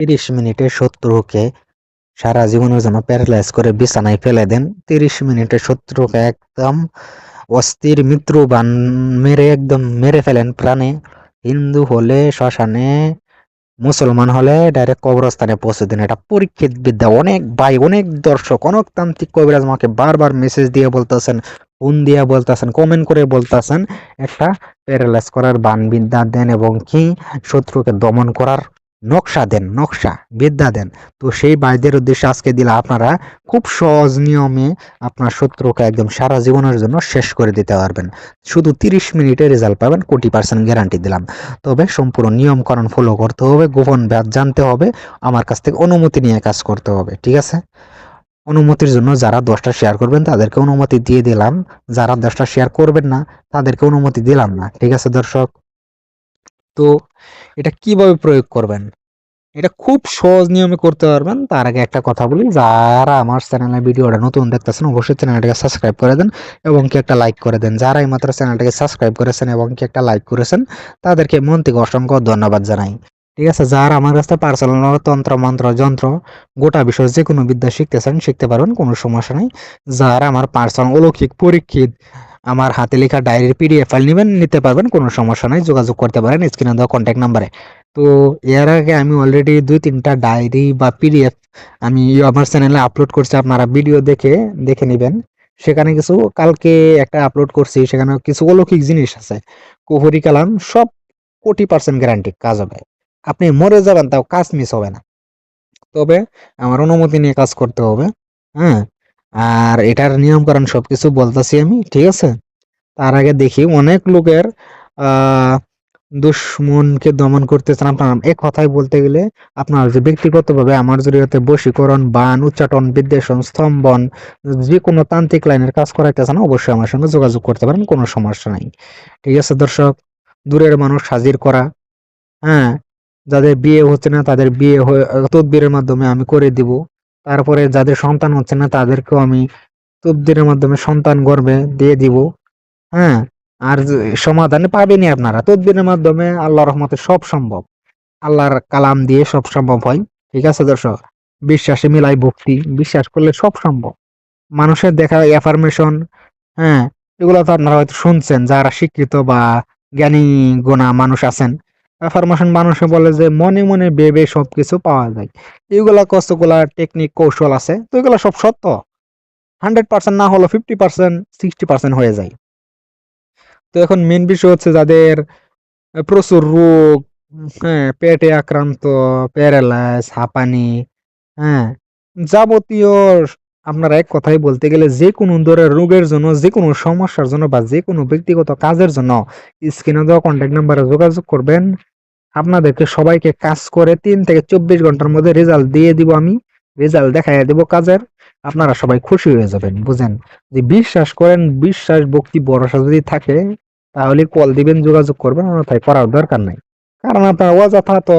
তিরিশ মিনিটে শত্রুকে সারা জীবনের জন্য প্যারালাইজ করে বিছানায় ফেলে দেন। তিরিশ মিনিটে শত্রুকে একদম অস্থির মৃত্যুবান মেরে একদম মেরে ফেলেন প্রাণে। হিন্দু হলে, শ্মশানে, মুসলমান হলে ডাইরেক্ট কবরস্থানে পৌঁছে দেন। এটা পরীক্ষিত বিদ্যা অনেক ভাই, অনেক দর্শক, অনেক তান্ত্রিক কবিরাজ আমাকে বারবার মেসেজ দিয়ে বলতেছেন ফোন দিয়ে বলতেছেন কমেন্ট করে বলতেছেন। একটা প্যারালাইজ করার বান বিদ্যা দেন এবং কি? শত্রুকে দমন করার নকশা দেন, নকশা, বিদ্যা দেন। তো সেই ভাইদের উদ্দেশ্যে আজকে দিলে আপনারা খুব সহজ নিয়মে আপনার শত্রুকে একদম সারা জীবনের জন্য শেষ করে দিতে পারবেন। শুধু তিরিশ মিনিটে রেজাল্ট পাবেন, কোটি পার্সেন্ট গ্যারান্টি দিলাম। তবে সম্পূর্ণ নিয়মকানুন ফলো করতে হবে, গোপন ব্যাপ জানতে হবে, আমার কাছ থেকে অনুমতি নিয়ে কাজ করতে হবে, ঠিক আছে? অনুমতির জন্য যারা দশটা শেয়ার করবেন, তাদেরকে অনুমতি দিয়ে দিলাম। যারা দশটা শেয়ার করবেন না, তাদেরকে অনুমতি দিলাম না, ঠিক আছে দর্শক? তো এটা কীভাবে প্রয়োগ করবেন? এটা খুব সহজ নিয়মে করতে পারবেন। তার আগে একটা কথা বলি, যারা আমার চ্যানেলে ভিডিওটা নতুন দেখতেছেন, অবশ্যই চ্যানেলটাকে সাবস্ক্রাইব করে দেন এবং কি একটা লাইক করে দেন। যারা এইমাত্র চ্যানেলটাকে সাবস্ক্রাইব করেছেন এবং কি একটা লাইক করেছেন, তাদেরকে মন থেকে অসংখ্য ধন্যবাদ জানাই। ঠিক আছে, যারা আমার কাছে পার্সোনাল তন্ত্র, মন্ত্র, যন্ত্র, গোটা বিষয় যে কোনো বিদ্যা শিখতে চান শিখতে পারবেন, কোনো সমস্যা নেই। যারা আমার পার্সোনাল অলৌকিক পরীক্ষিত আমার হাতে লেখা ডায়েরির পিডিএফ ফাইল নেবেন, নিতে পারবেন, কোনো সমস্যা নাই, যোগাযোগ করতে পারেন স্ক্রিনে দেওয়া কন্ট্যাক্ট নাম্বারে তো এর আগে আমি অলরেডি দুই তিনটা ডায়েরি বা পিডিএফ আমি আমার চ্যানেলে আপলোড করছি, আপনারা ভিডিও দেখে দেখে নেবেন। সেখানে কিছু কালকে একটা আপলোড করছি সেখানে কিছু অলৌকিক জিনিস আছে। কুহুরি কালাম সব কোটি পার্সেন্ট গ্যারান্টি কাজ হবে। আপনি মরে যাবেন, তাও কাজ মিস হবে না। তবে আমার অনুমতি নিয়ে কাজ করতে হবে হ্যাঁ? আর এটার নিয়ম কারণ সবকিছু বলতেছি আমি, ঠিক আছে? তার আগে দেখি, অনেক লোকের দুশ্মনকে দমন করতে চান আপনার এক কথায় বলতে গেলে, আপনার যে ব্যক্তিগতভাবে আমার জড়িয়ে বশীকরণ, বান, উচ্চাটন, বিদ্বেষণ, স্তম্ভন যে কোনো তান্ত্রিক লাইনের কাজ করাইতে চান অবশ্যই আমার সঙ্গে যোগাযোগ করতে পারেন, কোনো সমস্যা নাই। ঠিক আছে, দর্শক, দূরের মানুষ হাজির করা হ্যাঁ? যাদের বিয়ে হচ্ছে না, তাদের বিয়ে হয়ে, তদবিরের মাধ্যমে আমি করে দিব। তারপরে যাদের সন্তান হচ্ছে না, তাদেরকেও আমি তদবিরের মাধ্যমে সন্তান গর্বে দিয়ে দিব। হ্যাঁ আর সমাধান পাবেনই আপনারা। তদবিরের মাধ্যমে আল্লাহ রহমতে সব সম্ভব। আল্লাহর কালাম দিয়ে সব সম্ভব হয়। ঠিক আছে দর্শক? বিশ্বাসে মিলাই ভক্তি। বিশ্বাস করলে সব সম্ভব। মানুষের দেখা অ্যাফার্মেশন হ্যাঁ এগুলো তো আপনারা হয়তো শুনছেন। যারা শিক্ষিত বা জ্ঞানী গোনা মানুষ আছেন অ্যাফার্মেশন মানুষে বলে যে মনে মনে ভেবে সবকিছু পাওয়া যায়। এগুলা কষ্টগুলা টেকনিক কৌশল আছে? তো এগুলো সব সত্য। হান্ড্রেড পার্সেন্ট না হলো ফিফটি পার্সেন্ট সিক্সটি পার্সেন্ট হয়ে যায়। তো এখন মেন বিষয় হচ্ছে যাদের প্রচুর রোগ হ্যাঁ পেটে আক্রান্ত প্যারালাইস হাঁপানি হ্যাঁ যাবতীয় আপনার এক কথাই বলতে গেলে যে কোনো ধরনের রোগের জন্য, যে কোনো সমস্যার জন্য বা যে কোনো ব্যক্তিগত কাজের জন্য স্ক্রিনে দেওয়া কন্ট্যাক্ট নাম্বারে যোগাযোগ করবেন। আপনাদেরকে সবাইকে কাজ করে তিন থেকে চব্বিশ ঘণ্টার মধ্যে রেজাল্ট দিয়ে দিব আমি। রেজাল্ট দেখাইয়া দিব কাজের। আপনারা সবাই খুশি হয়ে যাবেন, বুঝেন? যে বিশ্বাস করেন, বিশ্বাস, ভক্তি, ভরসা যদি থাকে, তাহলে কল দিবেন, যোগাযোগ করবেন, অন্যথায় করার দরকার নাই। কারণ আপনার অযথা তো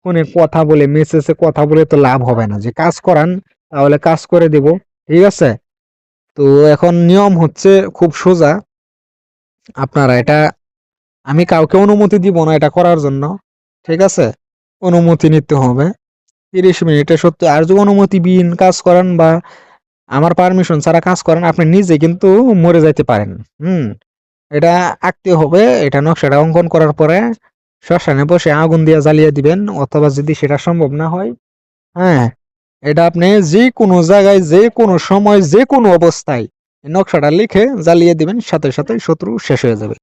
ফোনে কথা বলে মেসেজে কথা বলে তো লাভ হবে না। যে কাজ করান, তাহলে কাজ করে দিব, ঠিক আছে? তো এখন নিয়ম হচ্ছে খুব সোজা। আপনারা এটা, আমি কাউকে অনুমতি দিব না এটা করার জন্য। ঠিক আছে? অনুমতি নিতে হবে। তিরিশ মিনিটে সত্যি আর যদি অনুমতি বিহীন কাজ করেন বা আমার পারমিশন ছাড়া কাজ করেন, আপনি নিজে কিন্তু মরে যাইতে পারেন। হুম? এটা আঁকতে হবে, এটা নকশাটা অঙ্কন করার পরে শ্মশানে বসে আগুন দিয়ে জ্বালিয়ে দিবেন, অথবা যদি সেটা সম্ভব না হয় হ্যাঁ এটা আপনি যে কোনো জায়গায় যে কোনো সময় যে কোনো অবস্থায় নকশাটা লিখে জ্বালিয়ে দিবেন, সাথে সাথে শত্রু শেষ হয়ে যাবে।